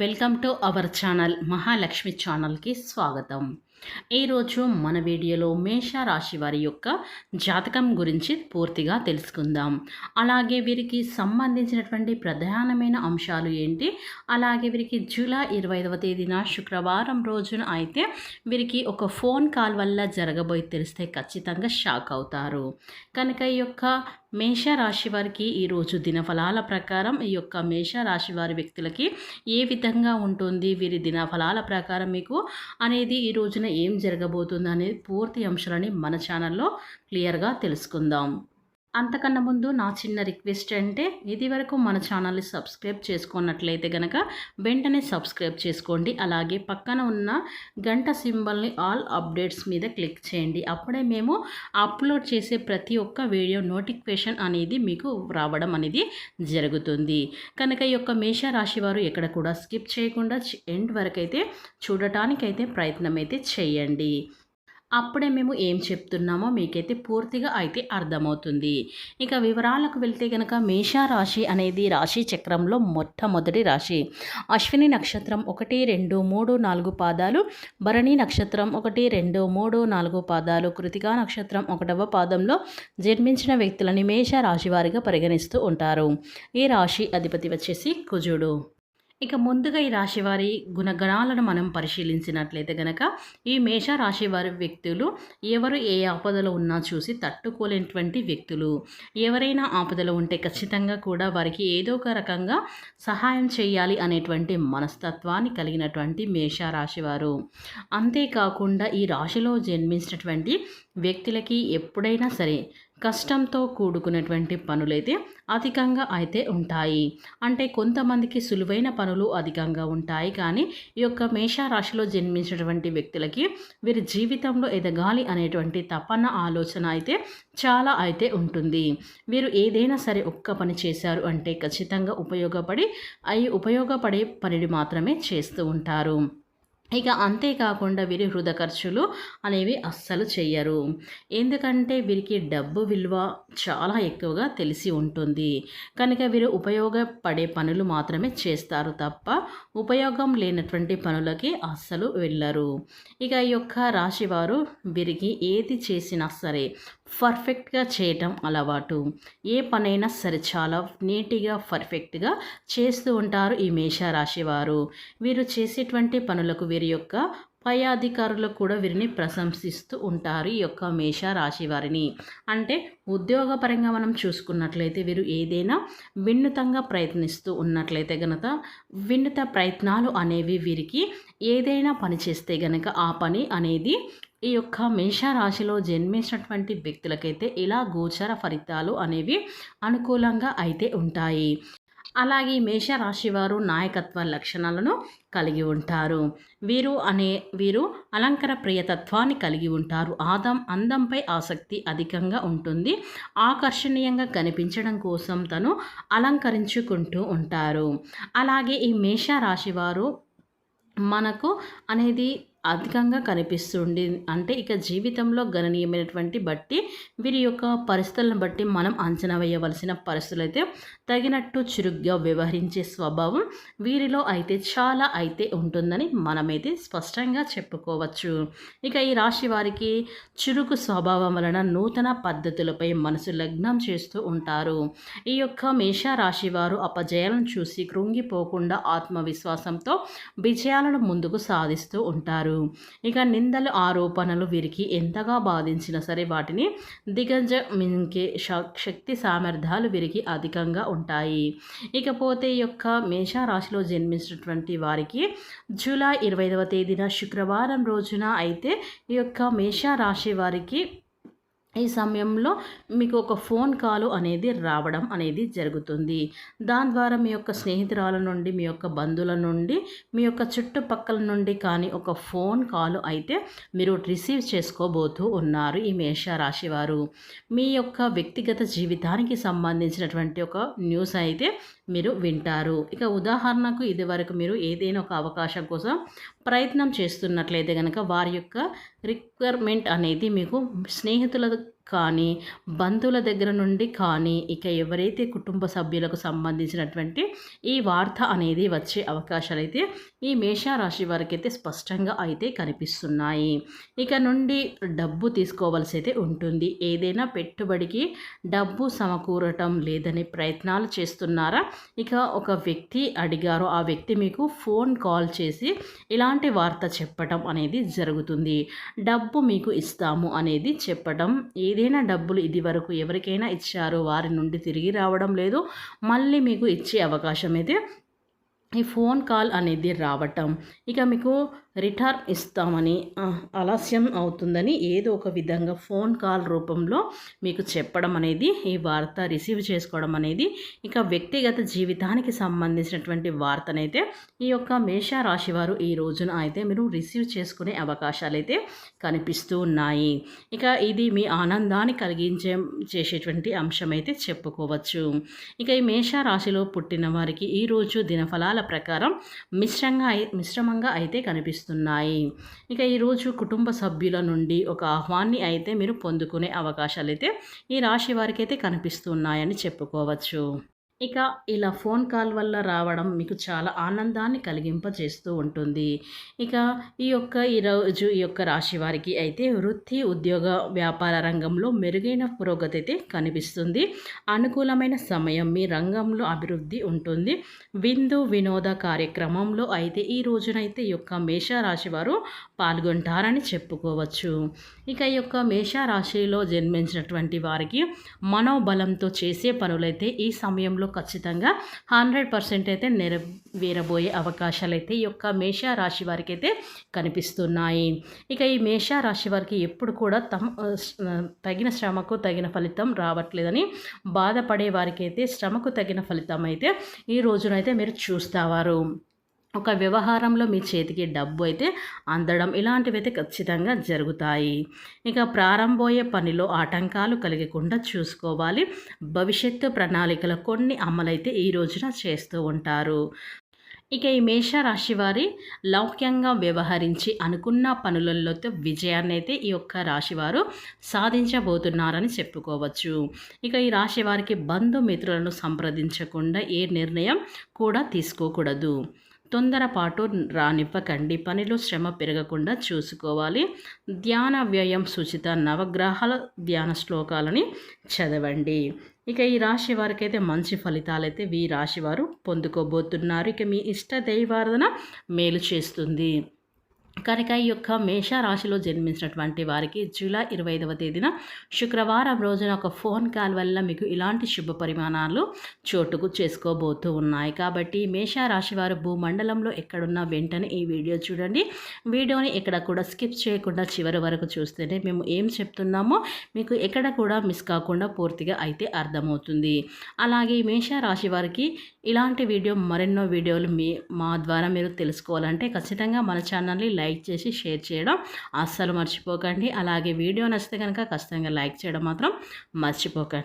Welcome to our channel Mahalakshmi ఛానల్కి స్వాగతం. ఈరోజు మన వీడియోలో మేషరాశి వారి యొక్క జాతకం గురించి పూర్తిగా తెలుసుకుందాం. అలాగే వీరికి సంబంధించినటువంటి ప్రధానమైన అంశాలు ఏంటి? అలాగే వీరికి జూలై ఇరవై ఐదవ తేదీన శుక్రవారం రోజున అయితే వీరికి ఒక ఫోన్ కాల్ వల్ల జరగబోయి తెలిస్తే ఖచ్చితంగా షాక్ అవుతారు. కనుక ఈ యొక్క మేషరాశి వారికి ఈరోజు దినఫలాల ప్రకారం ఈ యొక్క మేషరాశి వారి వ్యక్తులకి ఏ విధంగా ఉంటుంది? వీరి దినఫలాల ప్రకారం మీకు అనేది ఈ రోజున ఏం జరగబోతుంది అనేది పూర్తి అంశాలని మన ఛానల్లో క్లియర్గా తెలుసుకుందాం. అంతకన్నా ముందు నా చిన్న రిక్వెస్ట్ అంటే ఇది వరకు మన ఛానల్ని సబ్స్క్రైబ్ చేసుకున్నట్లయితే కనుక వెంటనే సబ్స్క్రైబ్ చేసుకోండి. అలాగే పక్కన ఉన్న గంట సింబల్ని ఆల్ అప్డేట్స్ మీద క్లిక్ చేయండి. అప్పుడే మేము అప్లోడ్ చేసే ప్రతి ఒక్క వీడియో నోటిఫికేషన్ అనేది మీకు రావడం అనేది జరుగుతుంది. కనుక ఈ యొక్క మేషరాశి వారు ఎక్కడ కూడా స్కిప్ చేయకుండా ఎండ్ వరకు అయితే చూడటానికైతే ప్రయత్నం అయితే చేయండి. అప్పుడే మేము ఏం చెప్తున్నామో మీకైతే పూర్తిగా అయితే అర్థమవుతుంది. ఇక వివరాలకు వెళ్తే కనుక మేషారాశి అనేది రాశి చక్రంలో మొట్టమొదటి రాశి. అశ్విని నక్షత్రం ఒకటి రెండు మూడు నాలుగు పాదాలు. భరణి నక్షత్రం ఒకటి రెండు మూడు నాలుగు పాదాలు. కృతికా నక్షత్రం ఒకటవ పాదంలో జన్మించిన వ్యక్తులని మేష రాశి వారిగా పరిగణిస్తూ ఉంటారు. ఈ రాశి అధిపతి వచ్చేసి కుజుడు. ఇక ముందుగా ఈ రాశి వారి గుణగణాలను మనం పరిశీలించినట్లయితే గనక ఈ మేష రాశివారి వ్యక్తులు ఎవరు ఏ ఆపదలో ఉన్నా చూసి తట్టుకోలేనటువంటి వ్యక్తులు. ఎవరైనా ఆపదలో ఉంటే ఖచ్చితంగా కూడా వారికి ఏదో ఒక రకంగా సహాయం చేయాలి అనేటువంటి మనస్తత్వాన్ని కలిగినటువంటి మేష రాశివారు. అంతేకాకుండా ఈ రాశిలో జన్మించినటువంటి వ్యక్తులకి ఎప్పుడైనా సరే కష్టంతో కూడుకున్నటువంటి పనులైతే అధికంగా అయితే ఉంటాయి. అంటే కొంతమందికి సులువైన పనులు అధికంగా ఉంటాయి. కానీ ఈ యొక్క మేషరాశిలో జన్మించినటువంటి వ్యక్తులకి వీరి జీవితంలో ఎదగాలి అనేటువంటి తపన ఆలోచన అయితే చాలా అయితే ఉంటుంది. వీరు ఏదైనా సరే ఒక్క పని చేశారు అంటే ఖచ్చితంగా ఉపయోగపడి అవి ఉపయోగపడే పనిని మాత్రమే చేస్తూ ఉంటారు. ఇక అంతేకాకుండా వీరి హృద ఖర్చులు అనేవి అస్సలు చెయ్యరు. ఎందుకంటే వీరికి డబ్బు విలువ చాలా ఎక్కువగా తెలిసి ఉంటుంది. కనుక వీరు ఉపయోగపడే పనులు మాత్రమే చేస్తారు తప్ప ఉపయోగం లేనటువంటి పనులకి అస్సలు వెళ్ళరు. ఇక ఈ యొక్క రాశివారు వీరికి ఏది చేసినా సరే పర్ఫెక్ట్గా చేయటం అలవాటు. ఏ పనైనా సరే చాలా నీట్గా పర్ఫెక్ట్గా చేస్తూ ఉంటారు ఈ మేషరాశి వారు. వీరు చేసేటువంటి పనులకు వీరి యొక్క పై అధికారులు కూడా వీరిని ప్రశంసిస్తూ ఉంటారు ఈ యొక్క మేష రాశి వారిని. అంటే ఉద్యోగపరంగా మనం చూసుకున్నట్లయితే వీరు ఏదైనా వినూతంగా ప్రయత్నిస్తూ ఉన్నట్లయితే గనక వినూత ప్రయత్నాలు అనేవి వీరికి ఏదైనా పని చేస్తే గనక ఆ పని అనేది ఈ యొక్క మేషరాశిలో జన్మించినటువంటి వ్యక్తులకైతే ఇలా గోచర ఫలితాలు అనేవి అనుకూలంగా అయితే ఉంటాయి. అలాగే మేషరాశి వారు నాయకత్వ లక్షణాలను కలిగి ఉంటారు. వీరు అనే వీరు అలంకర ప్రియతత్వాన్ని కలిగి ఉంటారు. ఆదం అందంపై ఆసక్తి అధికంగా ఉంటుంది. ఆకర్షణీయంగా కనిపించడం కోసం తను అలంకరించుకుంటూ ఉంటారు. అలాగే ఈ మేషరాశి వారు మనకు అనేది అధికంగా కనిపిస్తుంది అంటే ఇక జీవితంలో గణనీయమైనటువంటి బట్టి వీరి యొక్క పరిస్థితులను బట్టి మనం అంచనా వేయవలసిన పరిస్థితులు అయితే తగినట్టు చురుగ్గా వ్యవహరించే స్వభావం వీరిలో అయితే చాలా అయితే ఉంటుందని మనమైతే స్పష్టంగా చెప్పుకోవచ్చు. ఇక ఈ రాశి వారికి చురుకు స్వభావం వలన నూతన పద్ధతులపై మనసు లగ్నం చేస్తూ ఉంటారు. ఈ యొక్క మేష రాశి వారు అపజయాలను చూసి కృంగిపోకుండా ఆత్మవిశ్వాసంతో విజయాలను ముందుకు సాధిస్తూ ఉంటారు. ఇక నిందలు ఆరోపణలు వీరికి ఎంతగా బాధించినా సరే వాటిని దిగజ మింకే శక్తి సామర్థ్యాలు వీరికి అధికంగా ఉంటాయి. ఇకపోతే ఈ యొక్క మేషారాశిలో జన్మించినటువంటి వారికి జూలై ఇరవై ఐదవ తేదీన శుక్రవారం రోజున అయితే ఈ యొక్క మేషారాశి వారికి ఈ సమయంలో మీకు ఒక ఫోన్ కాల్ అనేది రావడం అనేది జరుగుతుంది. దాని ద్వారా మీ యొక్క స్నేహితురాల నుండి మీ యొక్క బంధువుల నుండి మీ యొక్క చుట్టుపక్కల నుండి కానీ ఒక ఫోన్ కాల్ అయితే మీరు రిసీవ్ చేసుకోబోతూ ఉన్నారు ఈ మేషరాశి వారు. మీ యొక్క వ్యక్తిగత జీవితానికి సంబంధించినటువంటి ఒక న్యూస్ అయితే మీరు వింటారు. ఇక ఉదాహరణకు ఇది వరకు మీరు ఏదైనా ఒక అవకాశం కోసం ప్రయత్నం చేస్తున్నట్లయితే కనుక వారి యొక్క రిక్వైర్మెంట్ అనేది మీకు స్నేహితుల కానీ బంధువుల దగ్గర నుండి కానీ ఇక ఎవరైతే కుటుంబ సభ్యులకు సంబంధించినటువంటి ఈ వార్త అనేది వచ్చే అవకాశాలు అయితే ఈ మేషరాశి వారికి అయితే స్పష్టంగా అయితే కనిపిస్తున్నాయి. ఇక నుండి డబ్బు తీసుకోవాల్సి అయితే ఉంటుంది. ఏదైనా పెట్టుబడికి డబ్బు సమకూరటం లేదని ప్రయత్నాలు చేస్తున్నారా? ఇక ఒక వ్యక్తి అడిగారు. ఆ వ్యక్తి మీకు ఫోన్ కాల్ చేసి ఇలాంటి వార్త చెప్పటం అనేది జరుగుతుంది. డబ్బు మీకు ఇస్తాము అనేది చెప్పటం ఏదైనా డబ్బులు ఇది వరకు ఎవరికైనా ఇచ్చారో వారి నుండి తిరిగి రావడం లేదు. మళ్ళీ మీకు ఇచ్చే అవకాశం అయితే ఈ ఫోన్ కాల్ అనేది రావటం ఇక మీకు రిటర్న్ ఇస్తామని ఆలస్యం అవుతుందని ఏదో ఒక విధంగా ఫోన్ కాల్ రూపంలో మీకు చెప్పడం అనేది ఈ వార్త రిసీవ్ చేసుకోవడం అనేది ఇక వ్యక్తిగత జీవితానికి సంబంధించినటువంటి వార్తనైతే ఈ యొక్క మేషరాశి వారు ఈ రోజున అయితే మీరు రిసీవ్ చేసుకునే అవకాశాలు అయితే కనిపిస్తూ ఉన్నాయి. ఇక ఇది మీ ఆనందాన్ని కలిగించే చేసేటువంటి అంశం అయితే చెప్పుకోవచ్చు. ఇక ఈ మేషరాశిలో పుట్టిన వారికి ఈరోజు దినఫలాల ప్రకారం మిశ్రంగా మిశ్రమంగా అయితే కనిపిస్తున్నాయి. ఇక ఈరోజు కుటుంబ సభ్యుల నుండి ఒక ఆహ్వాన్ని అయితే మీరు పొందుకునే అవకాశాలు అయితే ఈ రాశి వారికి అయితే కనిపిస్తున్నాయని చెప్పుకోవచ్చు. ఇక ఇలా ఫోన్ కాల్ వల్ల రావడం మీకు చాలా ఆనందాన్ని కలిగింపజేస్తూ ఉంటుంది. ఇక ఈ యొక్క ఈరోజు ఈ యొక్క రాశి వారికి అయితే వృత్తి ఉద్యోగ వ్యాపార రంగంలో మెరుగైన పురోగతి అయితే కనిపిస్తుంది. అనుకూలమైన సమయం మీ రంగంలో అభివృద్ధి ఉంటుంది. విందు వినోద కార్యక్రమంలో అయితే ఈ రోజునైతే ఈ యొక్క మేషరాశి వారు పాల్గొంటారని చెప్పుకోవచ్చు. ఇక ఈ యొక్క మేషరాశిలో జన్మించినటువంటి వారికి మనోబలంతో చేసే పనులైతే ఈ సమయంలో ఖచ్చితంగా హండ్రెడ్ పర్సెంట్ అయితే నెరవేరబోయే అవకాశాలు అయితే ఈ యొక్క మేషరాశి వారికి అయితే కనిపిస్తున్నాయి. ఇక ఈ మేషరాశి వారికి ఎప్పుడు కూడా తమ తగిన శ్రమకు తగిన ఫలితం రావట్లేదని బాధపడే వారికి అయితే శ్రమకు తగిన ఫలితం అయితే ఈ రోజునైతే మీరు చూస్తావారు ఒక వ్యవహారంలో మీ చేతికి డబ్బు అయితే అందడం ఇలాంటివి అయితే ఖచ్చితంగా జరుగుతాయి. ఇక ప్రారంభమయ్యే పనిలో ఆటంకాలు కలగకుండా చూసుకోవాలి. భవిష్యత్తు ప్రణాళికలు కొన్ని అమలైతే ఈ రోజున చేస్తూ ఉంటారు. ఇక ఈ మేషరాశి వారి లౌక్యంగా వ్యవహరించి అనుకున్న పనులలో విజయాన్ని అయితే ఈ యొక్క రాశివారు సాధించబోతున్నారని చెప్పుకోవచ్చు. ఇక ఈ రాశి వారికి బంధుమిత్రులను సంప్రదించకుండా ఏ నిర్ణయం కూడా తీసుకోకూడదు. తొందరపాటు రానివ్వకండి. పనిలో శ్రమ పెరగకుండా చూసుకోవాలి. ధ్యాన వ్యయం సూచిత నవగ్రహాల ధ్యాన శ్లోకాలని చదవండి. ఇక ఈ రాశి వారికి అయితే మంచి ఫలితాలు అయితే ఈ రాశి వారు పొందుకోబోతున్నారు. ఇక మీ ఇష్ట దైవారాధన మేలు చేస్తుంది. కనుక ఈ యొక్క మేషరాశిలో జన్మించినటువంటి వారికి జూలై ఇరవై ఐదవ తేదీన శుక్రవారం రోజున ఒక ఫోన్ కాల్ వల్ల మీకు ఇలాంటి శుభ పరిమాణాలు చోటుకు చేసుకోబోతూ ఉన్నాయి. కాబట్టి మేషరాశి వారు భూమండలంలో ఎక్కడున్నా వెంటనే ఈ వీడియో చూడండి. వీడియోని ఎక్కడ కూడా స్కిప్ చేయకుండా చివరి వరకు చూస్తేనే మేము ఏం చెప్తున్నామో మీకు ఎక్కడ కూడా మిస్ కాకుండా పూర్తిగా అయితే అర్థమవుతుంది. అలాగే మేషరాశి వారికి ఇలాంటి వీడియో మరెన్నో వీడియోలు మీ మా ద్వారా మీరు తెలుసుకోవాలంటే ఖచ్చితంగా మన ఛానల్ని లైక్ చేసి షేర్ చేయడం అస్సలు మర్చిపోకండి. అలాగే వీడియో నచ్చితే కనుక ఖచ్చితంగా లైక్ చేయడం మాత్రం మర్చిపోకండి.